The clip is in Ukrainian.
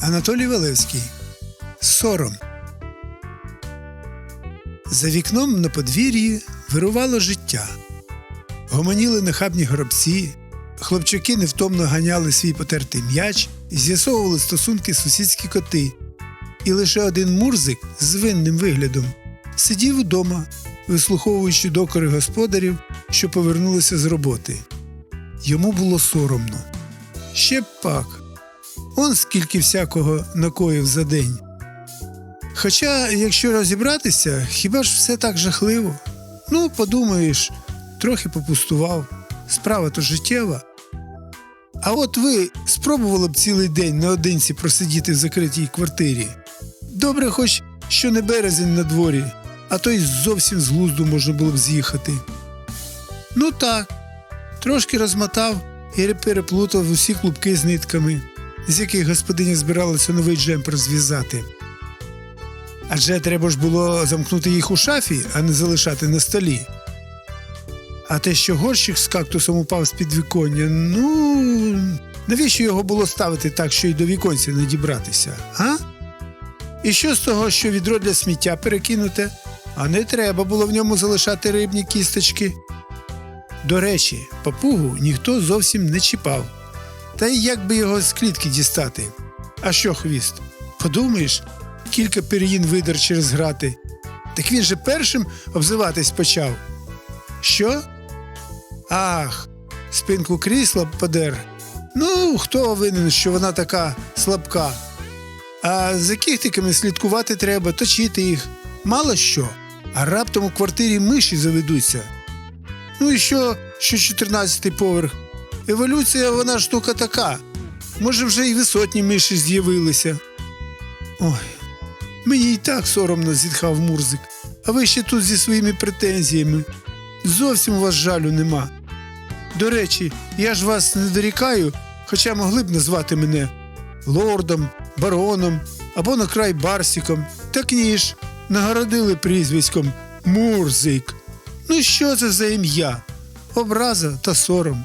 Анатолій Валевський. Сором. За вікном на подвір'ї вирувало життя. Гомоніли нахабні гробці, хлопчаки невтомно ганяли свій потертий м'яч і з'ясовували стосунки сусідські коти. І лише один мурзик з винним виглядом сидів удома, вислуховуючи докори господарів, що повернулися з роботи. Йому було соромно. Ще пак. Он скільки всякого накоїв за день. Хоча, якщо розібратися, хіба ж все так жахливо? Ну, подумаєш, трохи попустував. Справа то життєва. А от ви спробували б цілий день наодинці просидіти в закритій квартирі. Добре, хоч що не березень на дворі, а то й зовсім з глузду можна було б з'їхати. Ну так, трошки розмотав і переплутав усі клубки з нитками, з яких господиня збиралася новий джемпер зв'язати. Адже треба ж було замкнути їх у шафі, а не залишати на столі. А те, що горщик з кактусом упав з під віконня, ну навіщо його було ставити так, що й до віконця не дібратися, а? І що з того, що відро для сміття перекинуте, а не треба було в ньому залишати рибні кісточки. До речі, папугу ніхто зовсім не чіпав. Та й як би його з клітки дістати? А що хвіст? Подумаєш, кілька пір'їн видер через грати. Так він же першим обзиватись почав. Що? Ах, спинку крісла подер. Ну, хто винен, що вона така слабка? А за кіхтиками слідкувати треба, точити їх. Мало що, а раптом у квартирі миші заведуться. Ну і що, що 14-й поверх? Еволюція вона штука така. Може, вже й висотні миші з'явилися. Ой, мені й так соромно зітхав Мурзик, а ви ще тут зі своїми претензіями. Зовсім у вас жалю нема. До речі, я ж вас не дорікаю, хоча могли б назвати мене лордом, бароном або на край барсіком. Так ні ж, нагородили прізвиськом Мурзик. Ну що це за ім'я? Образа та сором.